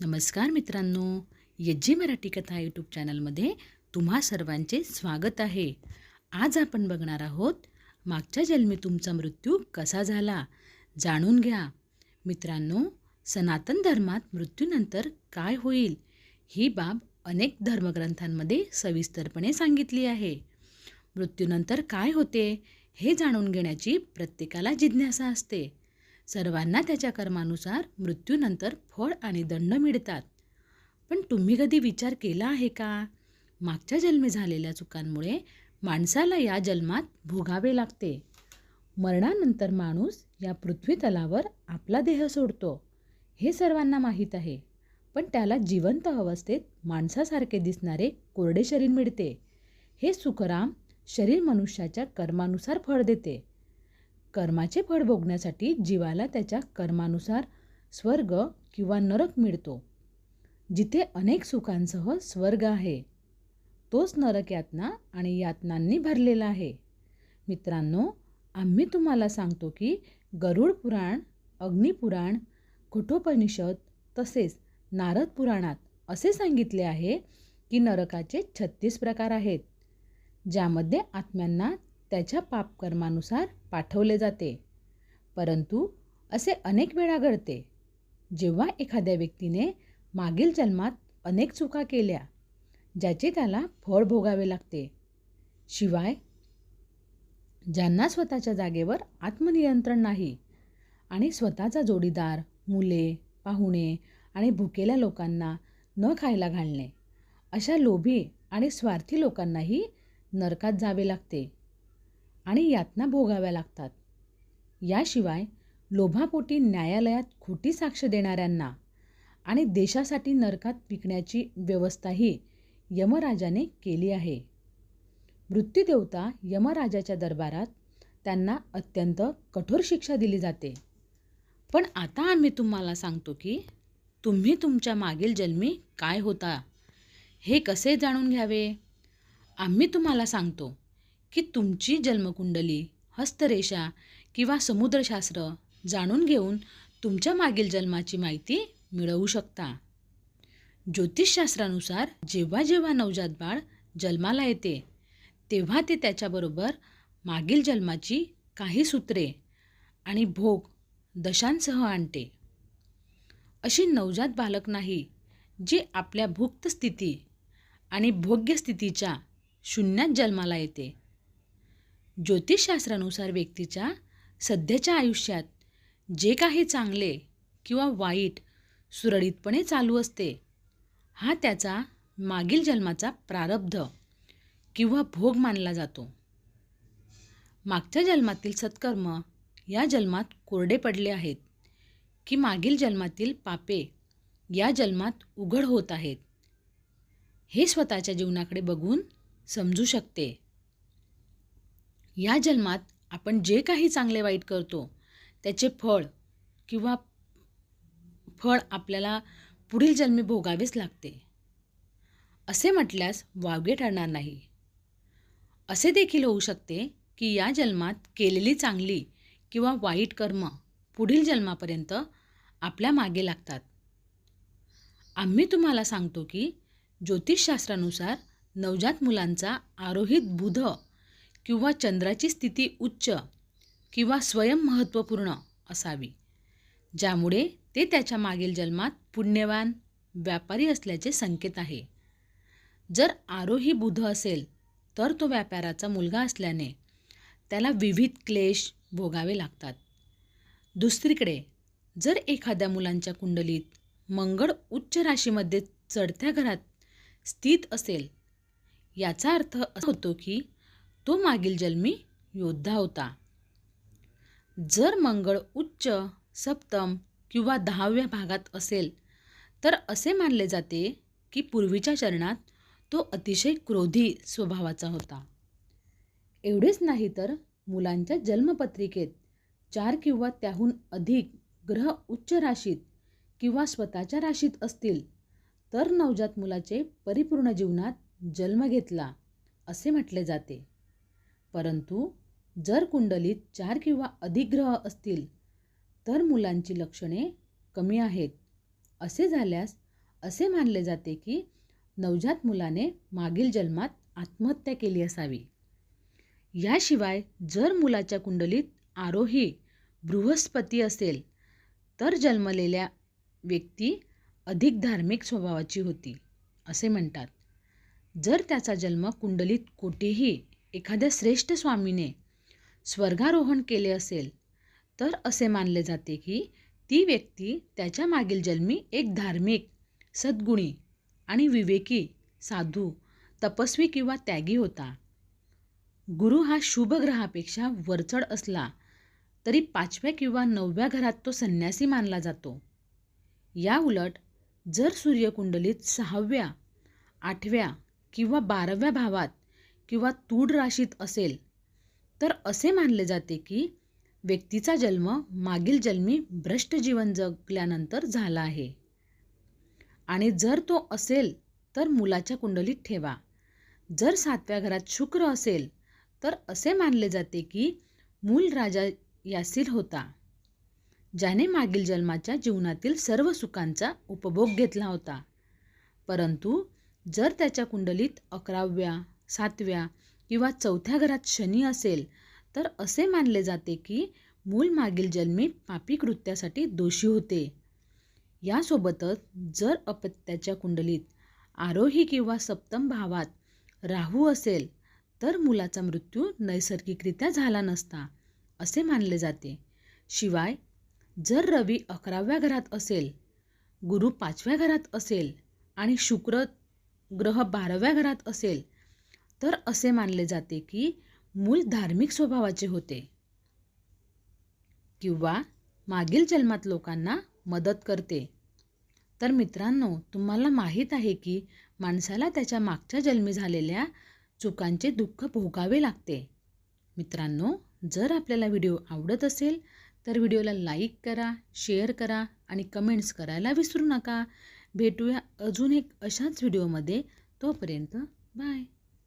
नमस्कार मित्रांनो यज्जी मराठी कथा यूट्यूब चॅनलमध्ये तुम्हा सर्वांचे स्वागत आहे. आज आपण बघणार आहोत मागच्या जन्मी तुमचा मृत्यू कसा झाला? जाणून घ्या. मित्रांनो सनातन धर्मात मृत्यूनंतर काय होईल? ही बाब अनेक धर्मग्रंथांमध्ये सविस्तरपणे सांगितली आहे. मृत्यूनंतर काय होते हे जाणून घेण्याची प्रत्येकाला जिज्ञासा असते. सर्वांना त्याच्या कर्मानुसार मृत्यूनंतर फळ आणि दंड मिळतात. पण तुम्ही कधी विचार केला आहे का? मागच्या जन्मी झालेल्या चुकांमुळे माणसाला या जन्मात भोगावे लागते. मरणानंतर माणूस या पृथ्वी तलावर आपला देह सोडतो. हे सर्वांना माहीत आहे. पण त्याला जिवंत अवस्थेत माणसासारखे दिसणारे कोरडे शरीर मिळते. हे सुखराम शरीर मनुष्याच्या कर्मानुसार फळ देते. कर्माचे फळ भोगण्यासाठी जीवाला त्याच्या कर्मानुसार स्वर्ग किंवा नरक मिळतो. जिथे अनेक सुखांसह स्वर्ग आहे तोच नरक यातना आणि यातनांनी भरलेला आहे. मित्रांनो आम्ही तुम्हाला सांगतो की गरुड पुराण अग्निपुराण कठोपनिषद तसेच नारद पुराणात असे सांगितले आहे की नरकाचे छत्तीस प्रकार आहेत ज्यामध्ये आत्म्यांना त्याच्या पापकर्मानुसार पाठवले जाते. परंतु असे अनेक वेळा घडते. जेव्हा एखाद्या व्यक्तीने मागील जन्मात अनेक चुका केल्या ज्याचे त्याला फळ भोगावे लागते. शिवाय ज्यांना स्वतःच्या जागेवर आत्मनियंत्रण नाही आणि स्वतःचा जोडीदार मुले पाहुणे आणि भुकेल्या लोकांना न खायला घालणे अशा लोभी आणि स्वार्थी लोकांनाही नरकात जावे लागते. आणि यातना भोगाव्या लागतात. याशिवाय लोभापोटी न्यायालयात खोटी साक्ष देणाऱ्यांना आणि देशासाठी नरकात विकण्याची व्यवस्थाही यमराजाने केली आहे. मृत्यूदेवता यमराजाच्या दरबारात त्यांना अत्यंत कठोर शिक्षा दिली जाते. पण आता आम्ही तुम्हाला सांगतो की तुम्ही तुमच्या मागील जन्मी काय होता हे कसे जाणून घ्यावे? आम्ही तुम्हाला सांगतो की तुमची जन्मकुंडली हस्तरेषा किंवा समुद्रशास्त्र जाणून घेऊन तुमच्या मागील जन्माची माहिती मिळवू शकता. ज्योतिषशास्त्रानुसार जेव्हा जेव्हा नवजात बाळ जन्माला येते तेव्हा ते त्याच्याबरोबर मागील जन्माची काही सूत्रे आणि भोग दशांसह आणते. अशी नवजात बालक नाही जी आपल्या भुक्त स्थिती आणि भोग्य स्थितीच्या शून्यात जन्माला येते. ज्योतिषशास्त्रानुसार व्यक्तीच्या सध्याच्या आयुष्यात जे काही चांगले किंवा वाईट सुरळीतपणे चालू असते हा त्याचा मागील जन्माचा प्रारब्ध किंवा भोग मानला जातो. मागच्या जन्मातील सत्कर्म या जन्मात कोरडे पडले आहेत की मागील जन्मातील पापे या जन्मात उघड होत आहेत हे स्वतःच्या जीवनाकडे बघून समजू शकते. या जन्मात आपण जे काही चांगले वाईट करतो त्याचे फळ किंवा फळ आपल्याला पुढील जन्मी भोगावेच लागते. असे म्हटल्यास वावगे ठरणार नाही. असे देखील होऊ शकते की या जन्मात केलेली चांगली किंवा वाईट कर्म पुढील जन्मापर्यंत आपल्या मागे लागतात. आम्ही तुम्हाला सांगतो की ज्योतिषशास्त्रानुसार नवजात मुलांचा आरोहित बुध किंवा चंद्राची स्थिती उच्च किंवा स्वयं महत्त्वपूर्ण असावी. ज्यामुळे ते त्याच्या मागील जन्मात पुण्यवान व्यापारी असल्याचे संकेत आहे. जर आरोही बुध असेल तर तो व्यापाराचा मुलगा असल्याने त्याला विविध क्लेश भोगावे लागतात. दुसरीकडे जर एखाद्या मुलांच्या कुंडलीत मंगळ उच्च राशीमध्ये चढत्या घरात स्थित असेल याचा अर्थ असा होतो की तो मागील जन्मी योद्धा होता. जर मंगळ उच्च सप्तम किंवा दहाव्या भागात असेल तर असे मानले जाते की पूर्वीच्या चरणात तो अतिशय क्रोधी स्वभावाचा होता. एवढेच नाही तर मुलांच्या जन्मपत्रिकेत चार किंवा त्याहून अधिक ग्रह उच्च राशीत किंवा स्वतःच्या राशीत असतील तर नवजात मुलाचे परिपूर्ण जीवनात जन्म घेतला असे म्हटले जाते. परंतु जर कुंडलीत चार किंवा अधिक ग्रह असतील तर मुलांची लक्षणे कमी आहेत. असे झाल्यास असे मानले जाते की नवजात मुलाने मागील जन्मात आत्महत्या केली असावी. याशिवाय जर मुलाच्या कुंडलीत आरोही बृहस्पती असेल तर जन्मलेल्या व्यक्ती अधिक धार्मिक स्वभावाची होती असे म्हणतात. जर त्याचा जन्म कुंडलीत कोठेही एखाद्या श्रेष्ठ स्वामीने स्वर्गारोहण केले असेल तर असे मानले जाते की ती व्यक्ती त्याच्या मागील जन्मी एक धार्मिक सद्गुणी आणि विवेकी साधू तपस्वी किंवा त्यागी होता. गुरु हा शुभ ग्रहापेक्षा वरचढ असला तरी पाचव्या किंवा नवव्या घरात तो संन्यासी मानला जातो. या उलट जर सूर्यकुंडलीत सहाव्या आठव्या किंवा बाराव्या भावात किंवा तूड राशीत असेल तर असे मानले जाते की व्यक्तीचा जन्म मागील जन्मी भ्रष्ट जीवन जगल्यानंतर झाला आहे. आणि जर तो असेल तर मुलाच्या कुंडलीत ठेवा. जर सातव्या घरात शुक्र असेल तर असे मानले जाते की मूल राजा यासील होता ज्याने मागील जन्माच्या जीवनातील सर्व सुखांचा उपभोग घेतला होता. परंतु जर त्याच्या कुंडलीत अकराव्या सातव्या किंवा चौथ्या घरात शनी असेल तर असे मानले जाते की मूल मागील जन्मी पापी कृत्यासाठी दोषी होते. यासोबतच जर अपत्याच्या कुंडलीत आरोही किंवा सप्तम भावात राहू असेल तर मुलाचा मृत्यू नैसर्गिकरित्या झाला नसता असे मानले जाते. शिवाय जर रवी अकराव्या घरात असेल गुरु पाचव्या घरात असेल आणि शुक्र ग्रह बाराव्या घरात असेल तर असे मानले जाते की मूल धार्मिक स्वभावाचे होते. किंवा मागील जन्मात लोकांना मदत करते. तर मित्रांनो तुम्हाला माहीत आहे की माणसाला त्याच्या मागच्या जन्मी झालेल्या चुकांचे दुःख भोगावे लागते. मित्रांनो जर आपल्याला व्हिडिओ आवडत असेल तर व्हिडिओला लाईक करा शेअर करा आणि कमेंट्स करायला विसरू नका. भेटूया अजून एक अशाच व्हिडिओमध्ये. तोपर्यंत बाय.